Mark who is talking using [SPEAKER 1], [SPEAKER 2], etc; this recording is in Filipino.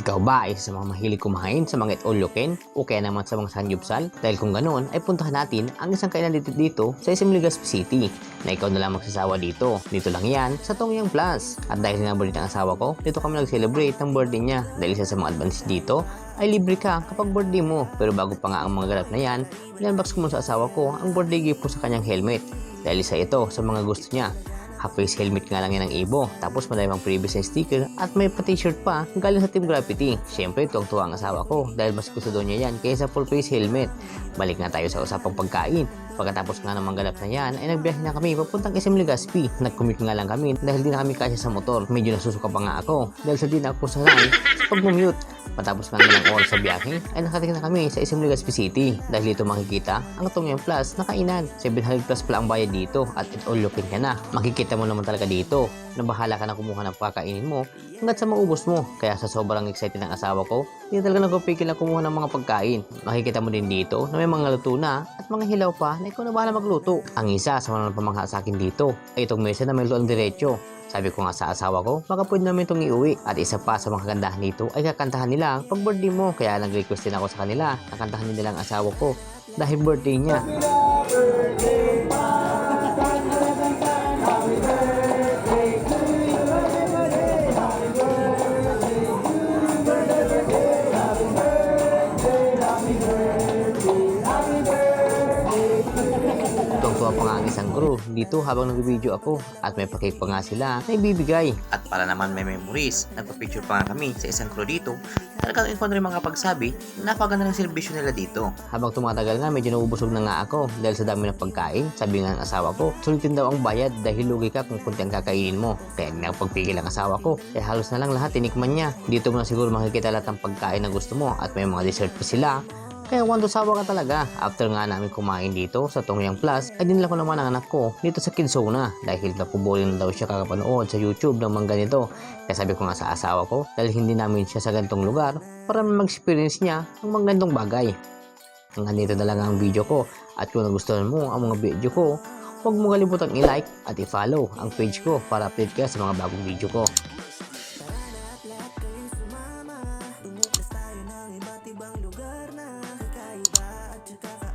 [SPEAKER 1] Ikaw ba ay sa mga mahilig kumain sa mga itoloken o kaya naman sa mga sangyupsal? Dahil kung ganoon ay puntahan natin ang isang kainan dito, dito sa Legazpi City na ikaw na lang magsasawa dito. Dito lang yan sa Tongyang Plus. At dahil sinabalik ng asawa ko, dito kami nag-celebrate ng birthday niya. Dahil isa sa mga advantage dito ay libre ka kapag birthday mo. Pero bago pa nga ang mga ganap na yan, inunbox ko muna sa asawa ko ang birthday gift ko sa kanyang helmet. Dahil isa ito sa mga gusto niya half face helmet nga lang yan ng Ibo. Tapos madami pang previous na sticker at may pa t-shirt pa galing sa Team Graffiti. Siyempre, tuwang-tuwa ang asawa ko dahil mas gusto daw niya yan kaysa full face helmet. Balik na tayo sa usapang pagkain. Pagkatapos nga ng manggalap na yan, ay nagbiyahe na kami papuntang SM Legazpi. Nag-commute nga lang kami dahil di na kami kasya sa motor. Medyo nasusuka pa nga ako dahil sa di na ako sanay sa pag-mute. Matapos ng oras sa biyahe, ay nakarating na kami sa SM Legazpi City. Dahil dito makikita ang Tongyang Plus na kainan. 700 plus pala ang bayad dito at it all looking ka na. Makikita mo naman talaga dito na bahala ka na kumuha ng pagkainin mo hanggat sa maubos mo. Kaya sa sobrang excited ng asawa ko, hindi talaga nagpapigil na kumuha ng mga pagkain. Makikita mo din dito na may mga luto na at mga hilaw pa na ikaw na bahala magluto. Ang isa sa mga pamangha sa akin dito ay itong mesa na may luto ang diretso. Sabi ko nga sa asawa ko, baka pwede namin itong iuwi. At isa pa sa mga kagandahan nito ay kakantahan nila pag birthday mo. Kaya nag-request din ako sa kanila, nakantahan nila ang asawa ko dahil birthday niya. Tuwang-tuwa crew dito habang nag-video ako at may pakik pa nga sila na ibibigay. At para naman may memories, nagpa-picture pa nga kami sa isang crew dito. Talagang na rin mga pagsabi, napaganda ng servisyo nila dito. Habang tumatagal nga, medyo naubusog na nga ako dahil sa dami ng pagkain. Sabi nga ng asawa ko, sulitin daw ang bayad dahil lugi ka kung kunti ang kakainin mo. Kaya nakapagpigil ang asawa ko. Kaya halos na lang lahat tinikman niya. Dito mo na siguro makikita lahat ng pagkain na gusto mo at may mga dessert pa sila. Kaya wando-sawa ka talaga. After nga namin kumain dito sa Tongyang Plus, ay dinala ko naman ang anak ko dito sa Kidzona dahil napubolin na daw siya kakapanood sa YouTube ng mga ganito. Kaya sabi ko nga sa asawa ko dahil hindi namin siya sa gantong lugar para mag-experience niya ng mga gantong bagay. Hanggang dito talaga ang video ko at kung nagustuhan mo ang mga video ko, huwag mo kalimutan i-like at i-follow ang page ko para update ka sa mga bagong video ko. Tara na at iba't ibang lugar na iba-iba at saka